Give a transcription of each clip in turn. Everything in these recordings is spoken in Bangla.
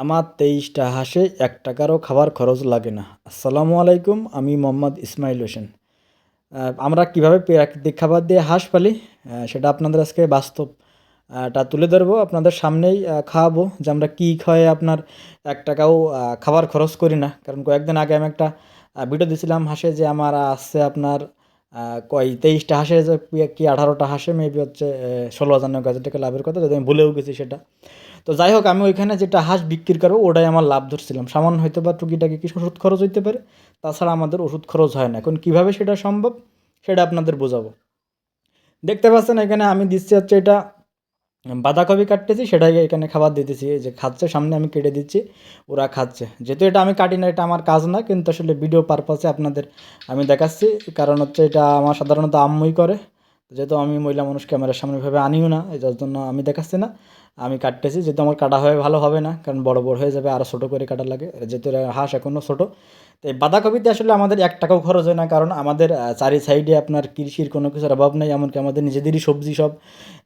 আমার তেইশটা হাঁসে এক টাকারও খাবার খরচ লাগে না। আসসালামু আলাইকুম, আমি মোহাম্মদ ইসমাইল হোসেন। আমরা কীভাবে প্রাকৃতিক খাবার দিয়ে হাঁস পালি? সেটা আপনাদের আজকে বাস্তব টা তুলে ধরবো। আপনাদের সামনেই খাওয়াবো যে আমরা কী খাওয়াই আপনার এক টাকাও খাবার খরচ করি না। কারণ কয়েকদিন আগে আমি একটা ভিডিও দিয়েছিলাম হাঁসে যে আমার আসছে আপনার কয়, তেইশটা হাঁসে কি- আঠারোটা হাঁসে মেবি হচ্ছে ষোলো হাজার নয় হাজার টাকা লাভের কথা, যদি আমি ভুলেও গেছি সেটা। তো যাই হোক, আমি ওইখানে যেটা হাঁস বিক্রি করব, ওটাই আমার লাভ ধরছিলাম। সামান্য হয়তো বা টুকিটাকি কিছু ওষুধ খরচ হইতে পারে, তাছাড়া আমাদের ওষুধ খরচ হয় না। এখন কীভাবে সেটা সম্ভব, সেটা আপনাদের বোঝাবো। দেখতে পাচ্ছেন এখানে আমি দিচ্ছি হচ্ছে এটা, বাঁধাকপি কাটতেছি, সেটাই এখানে খাবার দিতেছি। এই যে খাচ্ছে, সামনে আমি কেটে দিচ্ছি, ওরা খাচ্ছে। যেহেতু এটা আমি কাটি না, এটা আমার কাজ না, কিন্তু আসলে ভিডিও পারপাসে আপনাদের আমি দেখাচ্ছি। কারণ হচ্ছে এটা আমার সাধারণত আম্মুই করে। যেহেতু আমি মহিলা মানুষ, ক্যামেরার সামনে ভাবে আনিও না যার জন্য আমি দেখাচ্ছি না। আমি কাটতেছি, যেহেতু আমার কাটা হয়ে ভালো হবে না, কারণ বড় বড় হয়ে যাবে আরও ছোটো করে কাটা লাগে। যেহেতু হাঁস এখনও ছোটো। তো এই বাঁধাকপিতে আসলে আমাদের এক টাকাও খরচ হয় না, কারণ আমাদের চারি সাইডে আপনার কৃষির কোনো কিছুর অভাব নেই, এমনকি আমাদের নিজেদেরই সবজি সব।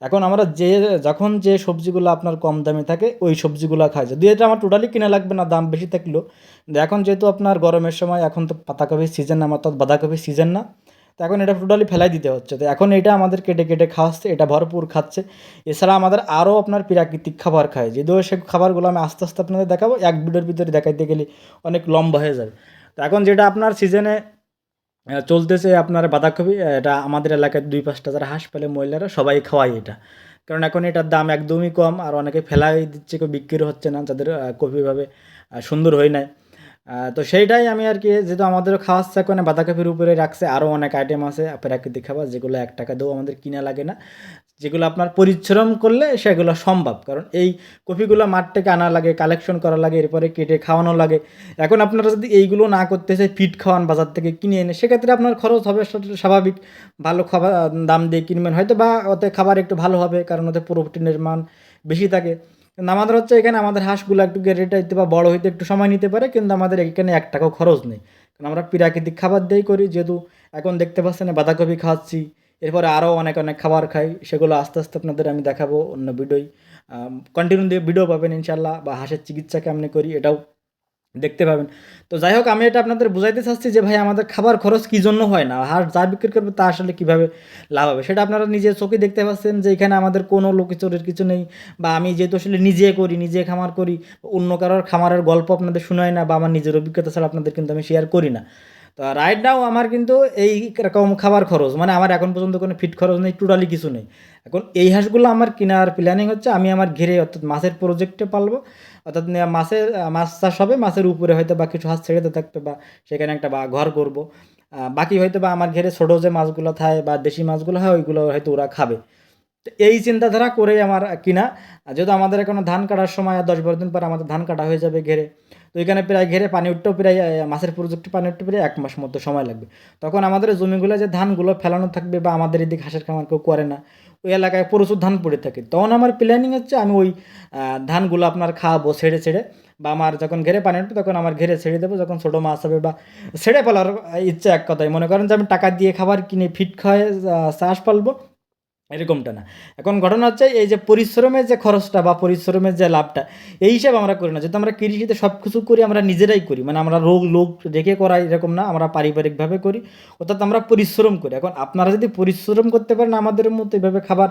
এখন আমরা যে, যখন যে সবজিগুলো আপনার কম দামে থাকে, ওই সবজিগুলো খাই। যদি এটা আমার টোটালি কিনা লাগবে না, দাম বেশি থাকলেও। এখন যেহেতু আপনার গরমের সময়, এখন তো পাতাকপির সিজন না আমার তো বাঁধাকপির সিজন না তো এখন এটা টোটালি ফেলাই দিতে হচ্ছে। তো এখন এটা আমাদের কেটে কেটে খাওয়াচ্ছে এটা ভরপুর খাচ্ছে। এছাড়া আমাদের আরও আপনার প্রাকৃতিক খাবার খায়। যদিও সে খাবারগুলো আমি আস্তে আস্তে আপনাদের দেখাবো, এক ভিডিওর ভিতরে দেখাইতে গেলে অনেক লম্বা হয়ে যাবে। তো এখন যেটা আপনার সিজনে চলতেছে আপনার বাঁধাকপি এটা আমাদের এলাকায় দুই পাঁচটা যারা হাঁস পেলে মহিলারা সবাই খাওয়ায় এটা। কারণ এখন এটার দাম একদমই কম, আর অনেকে ফেলাই দিচ্ছে, কেউ বিক্রি হচ্ছে না, যাদের কপিভাবে সুন্দর হয় নাই। তো সেইটাই আমি আর কি, যেহেতু আমাদেরও খাওয়াচ্ছে এখন, বাঁধাকপির উপরে রাখছে আরও অনেক আইটেম আছে, প্রাকৃতিক খাবার, যেগুলো এক টাকা দিয়েও আমাদের কিনা লাগে না। যেগুলো আপনার পরিশ্রম করলে সেগুলো সম্ভব, কারণ এই কপিগুলো মাঠ থেকে আনা লাগে কালেকশন করা লাগে, এরপরে কেটে খাওয়ানো লাগে। এখন আপনারা যদি এইগুলো না করতে চাই ফিট খাওয়ান, বাজার থেকে কিনে এনে, সেক্ষেত্রে আপনার খরচ হবে স্বাভাবিক। ভালো খাবার দাম দিয়ে কিনবেন হয়তো বা ওতে খাবার একটু ভালো হবে, কারণ ওতে প্রোটিনের মান বেশি থাকে। কিন্তু আমাদের হচ্ছে এখানে আমাদের হাঁসগুলো একটু রেটে হইতে বা বড় হইতে একটু সময় নিতে পারে, কিন্তু আমাদের এখানে এক টাকাও খরচ নেই। কারণ আমরা প্রাকৃতিক খাবার দিয়েই করি, যেহেতু এখন দেখতে পাচ্ছেন বাঁধাকপি খাওয়াচ্ছি এরপরে আরও অনেক অনেক খাবার খাই, সেগুলো আস্তে আস্তে আপনাদের আমি দেখাবো অন্য ভিডিওই কন্টিনিউ দিয়ে ভিডিও পাবেন ইনশাল্লাহ বা হাঁসের চিকিৎসা কেমনি করি এটাও দেখতে পাবেন। তো যাই হোক, আমি এটা আপনাদের বুঝাইতে চাচ্ছি যে ভাই, আমাদের খাবার খরচ কী জন্য হয় না? আর যা বিক্রি করবে তা আসলে কীভাবে লাভ হবে? সেটা আপনারা নিজে চোখে দেখতে পাচ্ছেন যে এখানে আমাদের কোনো লোকচরের কিছু নেই বা আমি যেহেতু আসলে নিজে করি, নিজে খামার করি, অন্য কারোর খামারের গল্প আপনাদের শোনায় না বা আমার নিজের অভিজ্ঞতা ছাড়া আপনাদের কিন্তু আমি শেয়ার করি না। তো রাইট নাও আমার কিন্তু এই রকম খাবার খরচ মানে আমার এখন পর্যন্ত কোনো ফিট খরচ নেই টোটালি কিছু নেই। এখন এই হাঁসগুলো আমার কেনার প্ল্যানিং হচ্ছে, আমি আমার ঘিরে অর্থাৎ মাছের প্রজেক্টে পালবো। অর্থাৎ মাছের, মাছ চাষ হবে, মাছের উপরে হয়তো বা কিছু হাঁস ছেড়ে থাকবে বা সেখানে একটা বা ঘর করব। বাকি হয়তো বা আমার ঘেরে ছোটো যে মাছগুলো থাকে বা দেশি মাছগুলো হয়, ওইগুলো হয়তো ওরা খাবে। এই চিন্তাধারা করেই আমার কিনা। যেহেতু আমাদের এখনও ধান কাটার সময় দশ বারো দিন পর আমাদের ধান কাটা হয়ে যাবে ঘেরে, তো এখানে প্রায় ঘেরে পানি উঠতেও প্রায় মাছের প্রযুক্তি পানি উঠতে প্রায় এক মাস মতো সময় লাগবে। তখন আমাদের জমিগুলো যে ধানগুলো ফেলানো থাকবে বা আমাদের এদিকে হাঁসের খামার কেউ করে না, ওই এলাকায় প্রচুর ধান পড়ে থাকে। তখন আমার প্ল্যানিং হচ্ছে আমি ওই ধানগুলো আপনার খাওয়াবো ছেড়ে ছেড়ে বা আমার যখন ঘেরে পানি উঠবে তখন আমার ঘেরে ছেড়ে দেবো, যখন ছোটো মাছ হবে বা ছেড়ে ফেলার ইচ্ছা এক কথাই মনে করেন যে আমি টাকা দিয়ে খাবার কিনে ফিট খাওয়ায় চাষ পালবো এরকমটা না। এখন ঘটনা হচ্ছে এই যে পরিশ্রমের যে খরচটা বা পরিশ্রমের যে লাভটা, এই হিসাবে আমরা করি না। যেহেতু আমরা কৃষিতে সব কিছু করি, আমরা নিজেরাই করি। মানে আমরা রোগ লোক রেখে করাই এরকম না, আমরা পারিবারিকভাবে করি। অর্থাৎ আমরা পরিশ্রম করি। এখন আপনারা যদি পরিশ্রম করতে পারেন আমাদের মতো এভাবে খাবার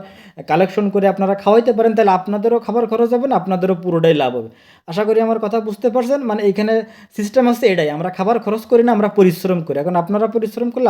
কালেকশন করে আপনারা খাওয়াইতে পারেন, তাহলে আপনাদেরও খাবার খরচ হবে না, আপনাদেরও পুরোটাই লাভ হবে। আশা করি আমার কথা বুঝতে পারছেন। মানে এইখানে সিস্টেম হচ্ছে এটাই, আমরা খাবার খরচ করি না, আমরা পরিশ্রম করি। এখন আপনারা পরিশ্রম করলে